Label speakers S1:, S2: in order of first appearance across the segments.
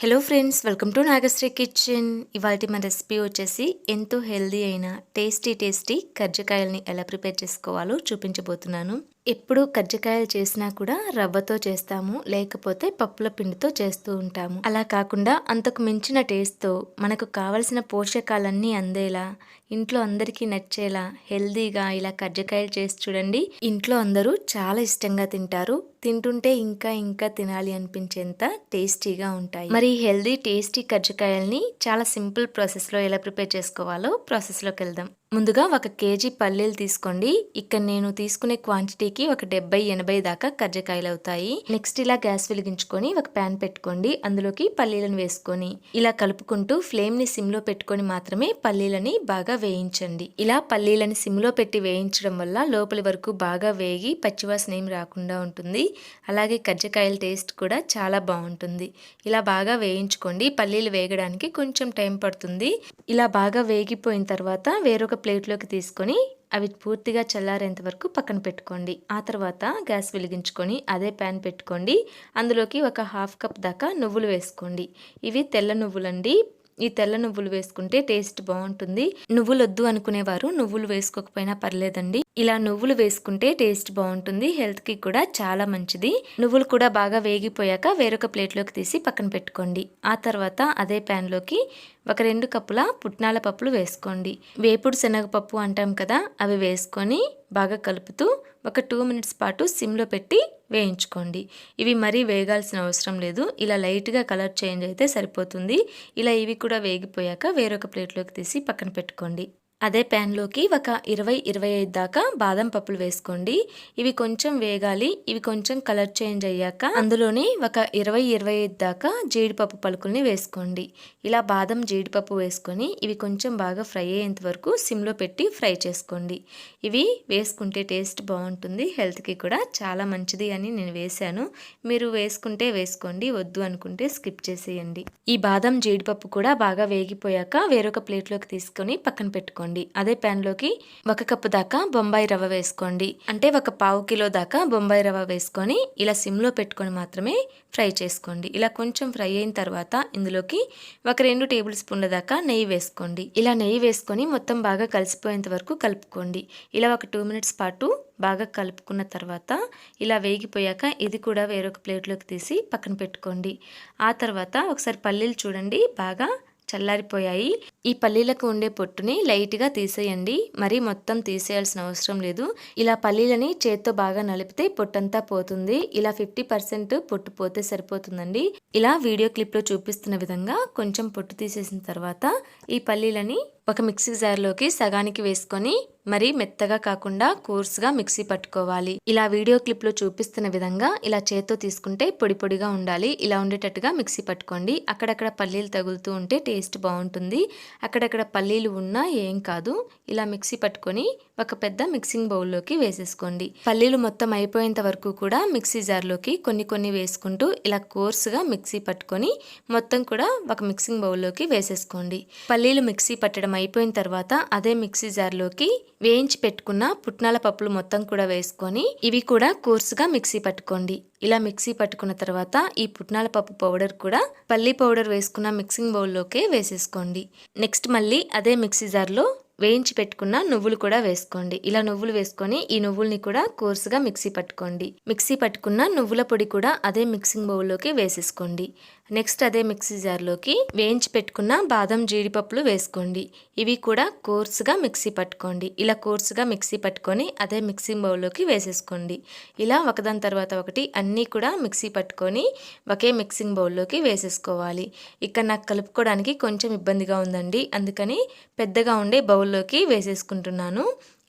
S1: Hello friends welcome to Nagasri kitchen ఇవాళ మన recipe వచ్చేసి ఎంతో హెల్దీ అయిన టేస్టీ టేస్టీ కజ్జికాయల్ని ఎలా ప్రిపేర్ చేసుకోవాలో చూపించబోతున్నాను. ఎప్పుడు కజ్జికాయలు చేసినా కూడా రవ్వతో చేస్తాము లేకపోతే పప్పుల పిండితో చేస్తూ ఉంటాము. అలా కాకుండా అంతకు మించిన టేస్ట్తో మనకు కావలసిన పోషకాలన్నీ అందేలా ఇంట్లో అందరికీ నచ్చేలా హెల్దీగా ఇలా కజ్జికాయలు చేసి చూడండి. ఇంట్లో అందరూ చాలా ఇష్టంగా తింటారు. తింటుంటే ఇంకా ఇంకా తినాలి అనిపించేంత టేస్టీగా ఉంటాయి. మరి హెల్దీ టేస్టీ కజ్జికాయల్ని చాలా సింపుల్ ప్రాసెస్లో ఎలా ప్రిపేర్ చేసుకోవాలో ప్రాసెస్లోకి వెళ్దాం. ముందుగా ఒక కేజీ పల్లీలు తీసుకోండి. ఇక్కడ నేను తీసుకునే క్వాంటిటీకి ఒక డెబ్బై ఎనభై దాకా కజ్జకాయలు అవుతాయి. నెక్స్ట్ ఇలా గ్యాస్ వెలిగించుకొని ఒక ప్యాన్ పెట్టుకోండి. అందులోకి పల్లీలను వేసుకొని ఇలా కలుపుకుంటూ ఫ్లేమ్ని సిమ్లో పెట్టుకొని మాత్రమే పల్లీలని బాగా వేయించండి. ఇలా పల్లీలని సిమ్లో పెట్టి వేయించడం వల్ల లోపలి వరకు బాగా వేగి పచ్చివాసన ఏం రాకుండా ఉంటుంది. అలాగే కజ్జకాయల టేస్ట్ కూడా చాలా బాగుంటుంది. ఇలా బాగా వేయించుకోండి. పల్లీలు వేగడానికి కొంచెం టైం పడుతుంది. ఇలా బాగా వేగిపోయిన తర్వాత వేరొక ప్లేట్లోకి తీసుకొని అవి పూర్తిగా చల్లారేంత వరకు పక్కన పెట్టుకోండి. ఆ తర్వాత గ్యాస్ వెలిగించుకొని అదే ప్యాన్ పెట్టుకోండి. అందులోకి ఒక హాఫ్ కప్ దాకా నువ్వులు వేసుకోండి. ఇవి తెల్ల నువ్వులండి ఈ తెల్ల నువ్వులు వేసుకుంటే టేస్ట్ బాగుంటుంది. నువ్వులు వద్దు అనుకునేవారు నువ్వులు వేసుకోకపోయినా పర్లేదండి. ఇలా నువ్వులు వేసుకుంటే టేస్ట్ బాగుంటుంది హెల్త్కి కూడా చాలా మంచిది. నువ్వులు కూడా బాగా వేగిపోయాక వేరొక ప్లేట్లోకి తీసి పక్కన పెట్టుకోండి. ఆ తర్వాత అదే ప్యాన్లోకి ఒక రెండు కప్పుల పుట్నాల పప్పులు వేసుకోండి. వేపుడు శనగపప్పు అంటాం కదా అవి వేసుకొని బాగా కలుపుతూ ఒక టూ మినిట్స్ పాటు సిమ్లో పెట్టి వేయించుకోండి. ఇవి మరీ వేగాల్సిన అవసరం లేదు. ఇలా లైట్గా కలర్ చేంజ్ అయితే సరిపోతుంది. ఇలా ఇవి కూడా వేగిపోయాక వేరొక ప్లేట్లోకి తీసి పక్కన పెట్టుకోండి. అదే ప్యాన్లోకి ఒక ఇరవై ఇరవై ఐదు దాకా బాదం పప్పులు వేసుకోండి. ఇవి కొంచెం వేగాలి. ఇవి కొంచెం కలర్ చేంజ్ అయ్యాక అందులోని ఒక ఇరవై ఇరవై ఐదు దాకా జీడిపప్పు పలుకుల్ని వేసుకోండి. ఇలా బాదం జీడిపప్పు వేసుకొని ఇవి కొంచెం బాగా ఫ్రై అయ్యేంత వరకు సిమ్లో పెట్టి ఫ్రై చేసుకోండి. ఇవి వేసుకుంటే టేస్ట్ బాగుంటుంది. హెల్త్కి కూడా చాలా మంచిది అని నేను వేశాను. మీరు వేసుకుంటే వేసుకోండి. వద్దు అనుకుంటే స్కిప్ చేసేయండి. ఈ బాదం జీడిపప్పు కూడా బాగా వేగిపోయాక వేరొక ప్లేట్లోకి తీసుకొని పక్కన పెట్టుకోండి. వేసుకోండి. అదే ప్యాన్లోకి ఒక కప్పు దాకా బొంబాయి రవ్వ వేసుకోండి. అంటే ఒక పావు కిలో దాకా బొంబాయి రవ్వ వేసుకొని ఇలా సిమ్లో పెట్టుకొని మాత్రమే ఫ్రై చేసుకోండి. ఇలా కొంచెం ఫ్రై అయిన తర్వాత ఇందులోకి ఒక రెండు టేబుల్ స్పూన్ల దాకా నెయ్యి వేసుకోండి. ఇలా నెయ్యి వేసుకొని మొత్తం బాగా కలిసిపోయేంత వరకు కలుపుకోండి. ఇలా ఒక టూ మినిట్స్ పాటు బాగా కలుపుకున్న తర్వాత ఇలా వేగిపోయాక ఇది కూడా వేరొక ప్లేట్లోకి తీసి పక్కన పెట్టుకోండి. ఆ తర్వాత ఒకసారి పల్లీలు చూడండి. బాగా చల్లారిపోయాయి. ఈ పల్లీలకు ఉండే పొట్టుని లైట్గా తీసేయండి. మరి మొత్తం తీసేయాల్సిన అవసరం లేదు. ఇలా పల్లీలని చేత్తో బాగా నలిపితే పొట్టంతా పోతుంది. ఇలా ఫిఫ్టీ పర్సెంట్ పొట్టు పోతే సరిపోతుందండి. ఇలా వీడియో క్లిప్లో చూపిస్తున్న విధంగా కొంచెం పొట్టు తీసేసిన తర్వాత ఈ పల్లీలని ఒక మిక్సీ జార్లోకి సగానికి వేసుకొని మరి మెత్తగా కాకుండా కోర్స్గా మిక్సీ పట్టుకోవాలి. ఇలా వీడియో క్లిప్లో చూపిస్తున్న విధంగా ఇలా చేత్తో తీసుకుంటే పొడి పొడిగా ఉండాలి. ఇలా ఉండేటట్టుగా మిక్సీ పట్టుకోండి. అక్కడక్కడ పల్లీలు తగులుతూ ఉంటే టేస్ట్ బాగుంటుంది. అక్కడక్కడ పల్లీలు ఉన్నా ఏం కాదు. ఇలా మిక్సీ పట్టుకొని ఒక పెద్ద మిక్సింగ్ బౌల్లోకి వేసేసుకోండి. పల్లీలు మొత్తం అయిపోయేంత వరకు కూడా మిక్సీ జార్లోకి కొన్ని కొన్ని వేసుకుంటూ ఇలా కోర్సుగా మిక్సీ పట్టుకొని మొత్తం కూడా ఒక మిక్సింగ్ బౌల్లోకి వేసేసుకోండి. పల్లీలు మిక్సీ పట్టడం అయిపోయిన తర్వాత అదే మిక్సీ జార్లోకి వేయించి పెట్టుకున్న పుట్నాల పప్పులు మొత్తం కూడా వేసుకొని ఇవి కూడా కోర్సుగా మిక్సీ పట్టుకోండి. ఇలా మిక్సీ పట్టుకున్న తర్వాత ఈ పుట్నాల పప్పు పౌడర్ కూడా పల్లీ పౌడర్ వేసుకున్న మిక్సింగ్ బౌల్లోకే వేసేసుకోండి. నెక్స్ట్ మళ్ళీ అదే మిక్సీ జార్లో వేయించి పెట్టుకున్న నువ్వులు కూడా వేసుకోండి. ఇలా నువ్వులు వేసుకొని ఈ నువ్వుల్ని కూడా కోర్సుగా మిక్సీ పట్టుకోండి. మిక్సీ పట్టుకున్న నువ్వుల పొడి కూడా అదే మిక్సింగ్ బౌల్లోకి వేసేసుకోండి. నెక్స్ట్ అదే మిక్సీ జార్లోకి వేయించి పెట్టుకున్న బాదం జీడిపప్పులు వేసుకోండి. ఇవి కూడా కోర్సుగా మిక్సీ పట్టుకోండి. ఇలా కోర్సుగా మిక్సీ పట్టుకొని అదే మిక్సింగ్ బౌల్లోకి వేసేసుకోండి. ఇలా ఒకదాని తర్వాత ఒకటి అన్నీ కూడా మిక్సీ పట్టుకొని ఒకే మిక్సింగ్ బౌల్లోకి వేసేసుకోవాలి. ఇక్కడ నాకు కలుపుకోవడానికి కొంచెం ఇబ్బందిగా ఉందండి. అందుకని పెద్దగా ఉండే బౌల్ బౌల్లోకి వేసేసుకుంటున్నాను.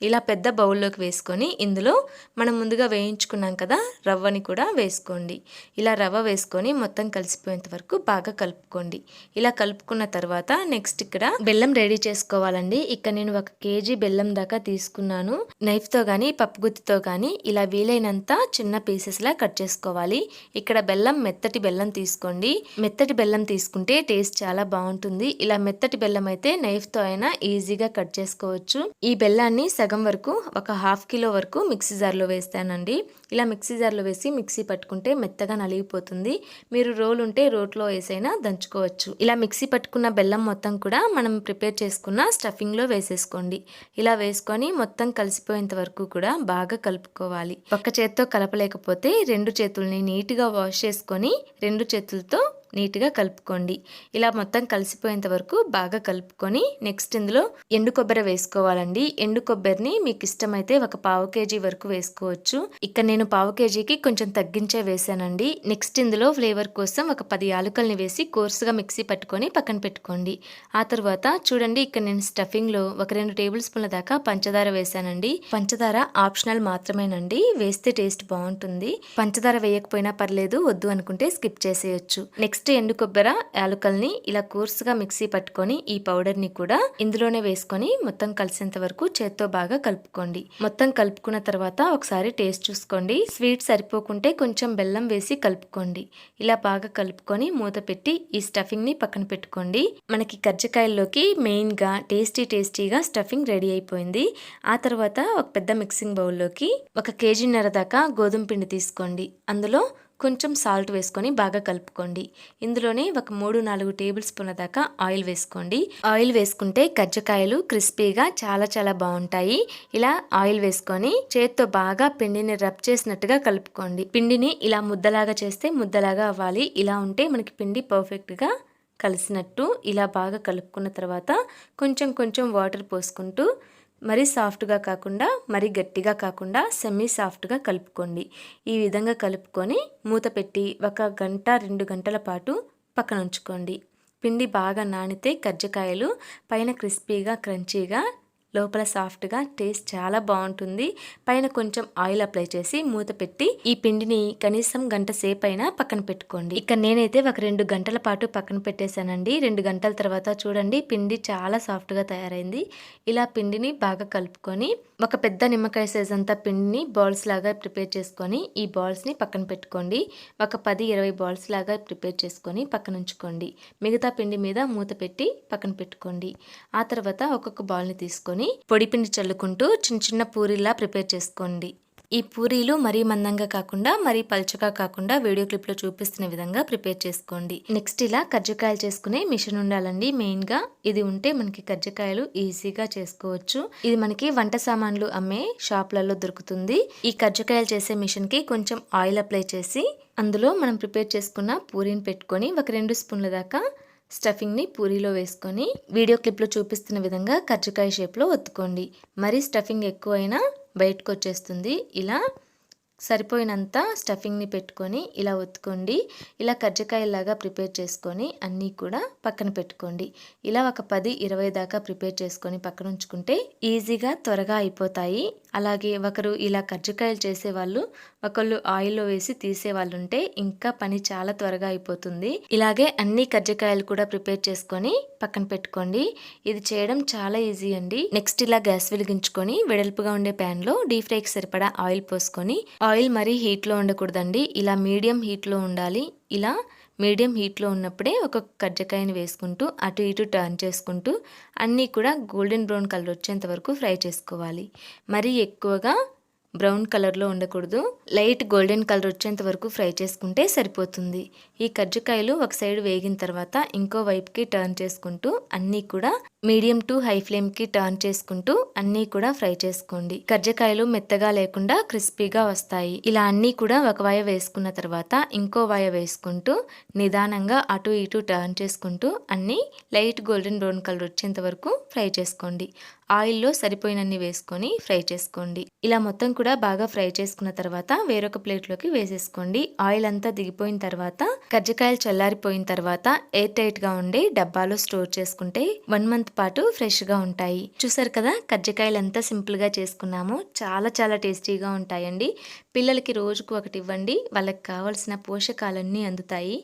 S1: ఇలా పెద్ద బౌల్లోకి వేసుకొని ఇందులో మనం ముందుగా వేయించుకున్నాం కదా రవ్వని కూడా వేసుకోండి. ఇలా రవ్వ వేసుకొని మొత్తం కలిసిపోయేంత వరకు బాగా కలుపుకోండి. ఇలా కలుపుకున్న తర్వాత నెక్స్ట్ ఇక్కడ బెల్లం రెడీ చేసుకోవాలండి. ఇక్కడ నేను ఒక కేజీ బెల్లం దాకా తీసుకున్నాను. నైఫ్తో కానీ పప్పు గుత్తితో కానీ ఇలా వీలైనంత చిన్న పీసెస్లా కట్ చేసుకోవాలి. ఇక్కడ బెల్లం మెత్తటి బెల్లం తీసుకోండి. మెత్తటి బెల్లం తీసుకుంటే టేస్ట్ చాలా బాగుంటుంది. ఇలా మెత్తటి బెల్లం అయితే నైఫ్తో అయినా ఈజీగా కట్ చేసుకోవచ్చు. ఈ బెల్లాన్ని సగం సగం వరకు ఒక హాఫ్ కిలో వరకు మిక్సీ జార్లో వేస్తానండి. ఇలా మిక్సీ జార్లో వేసి మిక్సీ పట్టుకుంటే మెత్తగా నలిగిపోతుంది. మీరు రోల్ ఉంటే రోట్లో వేసైనా దంచుకోవచ్చు. ఇలా మిక్సీ పట్టుకున్న బెల్లం మొత్తం కూడా మనం ప్రిపేర్ చేసుకున్న స్టఫింగ్లో వేసేసుకోండి. ఇలా వేసుకొని మొత్తం కలిసిపోయేంత వరకు కూడా బాగా కలుపుకోవాలి. ఒక్క చేత్తో కలపలేకపోతే రెండు చేతుల్ని నీట్గా వాష్ చేసుకొని రెండు చేతులతో నీట్గా కలుపుకోండి. ఇలా మొత్తం కలిసిపోయేంత వరకు బాగా కలుపుకొని నెక్స్ట్ ఇందులో ఎండు కొబ్బరి వేసుకోవాలండి. ఎండు కొబ్బరిని మీకు ఇష్టమైతే ఒక పావు కేజీ వరకు వేసుకోవచ్చు. ఇక్కడ నేను పావు కేజీకి కొంచెం తగ్గించే వేసానండి. నెక్స్ట్ ఇందులో ఫ్లేవర్ కోసం ఒక పది యాలకుల్ని వేసి కోర్సుగా మిక్సీ పట్టుకొని పక్కన పెట్టుకోండి. ఆ తర్వాత చూడండి ఇక్కడ నేను స్టఫింగ్లో ఒక రెండు టేబుల్ స్పూన్ల దాకా పంచదార వేసానండి. పంచదార ఆప్షనల్ మాత్రమేనండి. వేస్తే టేస్ట్ బాగుంటుంది. పంచదార వేయకపోయినా పర్లేదు వద్దు అనుకుంటే స్కిప్ చేసేయచ్చు. నెక్స్ట్ ఎండు కొబ్బరి యాలకల్ని ఇలా కూర్సుగా మిక్సీ పట్టుకొని ఈ పౌడర్ని కూడా ఇందులోనే వేసుకొని మొత్తం కలిసేంత వరకు చేత్తో బాగా కలుపుకోండి. మొత్తం కలుపుకున్న తర్వాత ఒకసారి టేస్ట్ చూసుకోండి. స్వీట్ సరిపోకుంటే కొంచెం బెల్లం వేసి కలుపుకోండి. ఇలా బాగా కలుపుకొని మూత పెట్టి ఈ స్టఫింగ్ని పక్కన పెట్టుకోండి. మనకి కజ్జకాయల్లోకి మెయిన్గా టేస్టీ టేస్టీగా స్టఫింగ్ రెడీ అయిపోయింది. ఆ తర్వాత ఒక పెద్ద మిక్సింగ్ బౌల్లోకి ఒక కేజీన్నర దాకా గోధుమ పిండి తీసుకోండి. అందులో కొంచెం సాల్ట్ వేసుకొని బాగా కలుపుకోండి. ఇందులోనే ఒక మూడు నాలుగు టేబుల్ స్పూన్ల దాకా ఆయిల్ వేసుకోండి. ఆయిల్ వేసుకుంటే కజ్జకాయలు క్రిస్పీగా చాలా చాలా బాగుంటాయి. ఇలా ఆయిల్ వేసుకొని చేత్తో బాగా పిండిని రబ్ చేసినట్టుగా కలుపుకోండి. పిండిని ఇలా ముద్దలాగా చేస్తే ముద్దలాగా అవ్వాలి. ఇలా ఉంటే మనకి పిండి పర్ఫెక్ట్గా కలిసినట్టు ఇలా బాగా కలుపుకున్న తర్వాత కొంచెం కొంచెం వాటర్ పోసుకుంటూ మరీ సాఫ్ట్గా కాకుండా మరీ గట్టిగా కాకుండా సెమీ సాఫ్ట్గా కలుపుకోండి. ఈ విధంగా కలుపుకొని మూత పెట్టి ఒక గంట రెండు గంటల పాటు పక్కన ఉంచుకోండి. పిండి బాగా నానితే కజ్జకాయలు పైన క్రిస్పీగా క్రంచీగా లోపల సాఫ్ట్గా టేస్ట్ చాలా బాగుంటుంది. పైన కొంచెం ఆయిల్ అప్లై చేసి మూత పెట్టి ఈ పిండిని కనీసం గంట సేపు అయినా పక్కన పెట్టుకోండి. ఇక్కడ నేనైతే ఒక రెండు గంటల పాటు పక్కన పెట్టేశానండి. రెండు గంటల తర్వాత చూడండి పిండి చాలా సాఫ్ట్గా తయారైంది. ఇలా పిండిని బాగా కలుపుకొని ఒక పెద్ద నిమ్మకాయ సైజ్ అంతా పిండిని బాల్స్ లాగా ప్రిపేర్ చేసుకొని ఈ బాల్స్ని పక్కన పెట్టుకోండి. ఒక పది ఇరవై బాల్స్ లాగా ప్రిపేర్ చేసుకొని పక్కన ఉంచుకోండి. మిగతా పిండి మీద మూత పెట్టి పక్కన పెట్టుకోండి. ఆ తర్వాత ఒక్కొక్క బాల్ని తీసుకొని పొడిపిండి చల్లుకుంటూ చిన్న చిన్న పూరీలా ప్రిపేర్ చేసుకోండి. ఈ పూరీలు మరీ మందంగా కాకుండా మరీ పల్చగా కాకుండా వీడియో క్లిప్లో చూపిస్తున్న విధంగా ప్రిపేర్ చేసుకోండి. నెక్స్ట్ ఇలా కజ్జకాయలు చేసుకునే మిషన్ ఉండాలండి మెయిన్గా. ఇది ఉంటే మనకి కజ్జకాయలు ఈజీగా చేసుకోవచ్చు. ఇది మనకి వంట సామాన్లు అమ్మే షాప్లలో దొరుకుతుంది. ఈ కజ్జకాయలు చేసే మిషన్కి కొంచెం ఆయిల్ అప్లై చేసి అందులో మనం ప్రిపేర్ చేసుకున్న పూరీని పెట్టుకొని ఒక రెండు స్పూన్ల దాకా స్టఫింగ్ని పూరీలో వేసుకొని వీడియో క్లిప్లో చూపిస్తున్న విధంగా కజ్జికాయ షేప్లో ఒత్తుకోండి. మరీ స్టఫింగ్ ఎక్కువైనా బయటకు వచ్చేస్తుంది ఇలా సరిపోయినంత స్టఫింగ్ని పెట్టుకొని ఇలా ఒత్తుకోండి. ఇలా కజ్జికాయలాగా ప్రిపేర్ చేసుకొని అన్నీ కూడా పక్కన పెట్టుకోండి. ఇలా ఒక పది ఇరవై దాకా ప్రిపేర్ చేసుకొని పక్కన ఉంచుకుంటే ఈజీగా త్వరగా అయిపోతాయి. అలాగే ఒకరు ఇలా కజ్జికాయలు చేసేవాళ్ళు ఒకళ్ళు ఆయిల్లో వేసి తీసేవాళ్ళు ఉంటే ఇంకా పని చాలా త్వరగా అయిపోతుంది. ఇలాగే అన్ని కజ్జికాయలు కూడా ప్రిపేర్ చేసుకొని పక్కన పెట్టుకోండి. ఇది చేయడం చాలా ఈజీ అండి. నెక్స్ట్ ఇలా గ్యాస్ వెలిగించుకొని వెడల్పుగా ఉండే ప్యాన్లో డీప్ ఫ్రైకి సరిపడా ఆయిల్ పోసుకొని ఆయిల్ మరీ హీట్లో ఉండకూడదండి. ఇలా మీడియం హీట్లో ఉండాలి. ఇలా మీడియం హీట్లో ఉన్నప్పుడే ఒక కజ్జకాయని వేసుకుంటూ అటు ఇటు టర్న్ చేసుకుంటూ అన్నీ కూడా గోల్డెన్ బ్రౌన్ కలర్ వచ్చేంత వరకు ఫ్రై చేసుకోవాలి. మరీ ఎక్కువగా బ్రౌన్ కలర్లో ఉండకూడదు. లైట్ గోల్డెన్ కలర్ వచ్చేంత వరకు ఫ్రై చేసుకుంటే సరిపోతుంది. ఈ కజ్జికాయలు ఒక సైడ్ వేగిన తర్వాత ఇంకో వైపుకి టర్న్ చేసుకుంటూ అన్నీ కూడా మీడియం టు హై ఫ్లేమ్కి టర్న్ చేసుకుంటూ అన్నీ కూడా ఫ్రై చేసుకోండి. కజ్జికాయలు మెత్తగా లేకుండా క్రిస్పీగా వస్తాయి. ఇలా అన్నీ కూడా ఒక వాయ వేసుకున్న తర్వాత ఇంకో వాయ వేసుకుంటూ నిదానంగా అటు ఇటు టర్న్ చేసుకుంటూ అన్నీ లైట్ గోల్డెన్ బ్రౌన్ కలర్ వచ్చేంత వరకు ఫ్రై చేసుకోండి. ఆయిల్లో సరిపోయినన్ని వేసుకొని ఫ్రై చేసుకోండి. ఇలా మొత్తం కూడా బాగా ఫ్రై చేసుకున్న తర్వాత వేరొక ప్లేట్లోకి వేసేసుకోండి. ఆయిల్ అంతా దిగిపోయిన తర్వాత కజ్జికాయలు చల్లారిపోయిన తర్వాత ఎయిర్ టైట్గా ఉండే డబ్బాలో స్టోర్ చేసుకుంటే వన్ మంత్ పాటు ఫ్రెష్గా ఉంటాయి. చూసారు కదా కజ్జికాయలు అంతా సింపుల్గా చేసుకున్నాము చాలా చాలా టేస్టీగా ఉంటాయండి. పిల్లలకి రోజుకు ఒకటి ఇవ్వండి వాళ్ళకి కావాల్సిన పోషకాలన్నీ అందుతాయి.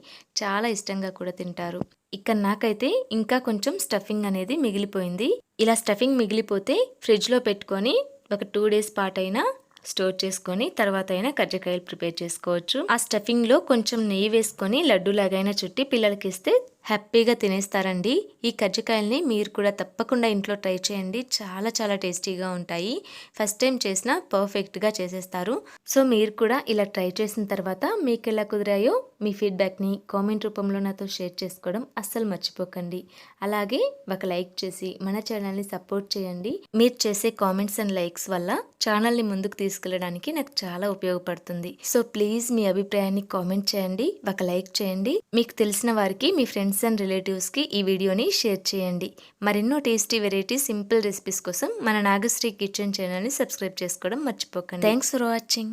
S1: చాలా ఇష్టంగా కూడా తింటారు. ఇక్కడ నాకైతే ఇంకా కొంచెం స్టఫింగ్ అనేది మిగిలిపోయింది. ఇలా స్టఫింగ్ మిగిలిపోతే ఫ్రిడ్జ్లో పెట్టుకొని ఒక టూ డేస్ పాటైనా స్టోర్ చేసుకొని తర్వాత అయినా కజ్జకాయలు ప్రిపేర్ చేసుకోవచ్చు. ఆ స్టఫింగ్లో కొంచెం నెయ్యి వేసుకొని లడ్డూలాగైనా చుట్టి పిల్లలకి ఇస్తే హ్యాపీగా తినేస్తారండి. ఈ కజ్జికాయల్ని మీరు కూడా తప్పకుండా ఇంట్లో ట్రై చేయండి. చాలా చాలా టేస్టీగా ఉంటాయి. ఫస్ట్ టైం చేసినా పర్ఫెక్ట్గా చేసేస్తారు. సో మీరు కూడా ఇలా ట్రై చేసిన తర్వాత మీకు ఎలా కుదిరాయో మీ ఫీడ్బ్యాక్ని కామెంట్ రూపంలో నాతో షేర్ చేసుకోవడం అస్సలు మర్చిపోకండి. అలాగే ఒక లైక్ చేసి మన ఛానల్ని సపోర్ట్ చేయండి. మీరు చేసే కామెంట్స్ అండ్ లైక్స్ వల్ల ఛానల్ని ముందుకు తీసుకెళ్ళడానికి నాకు చాలా ఉపయోగపడుతుంది. సో ప్లీజ్ మీ అభిప్రాయాన్ని కామెంట్ చేయండి. ఒక లైక్ చేయండి. మీకు తెలిసిన వారికి మీ ఫ్రెండ్స్ ఫ్రెండ్స్ అండ్ రిలేటివ్స్కి ఈ వీడియోని షేర్ చేయండి. మరెన్నో టేస్టీ వెరైటీ సింపుల్ రెసిపీస్ కోసం మన నాగశ్రీ కిచెన్ ఛానల్ని సబ్స్క్రైబ్ చేసుకోవడం మర్చిపోకండి. Thanks for watching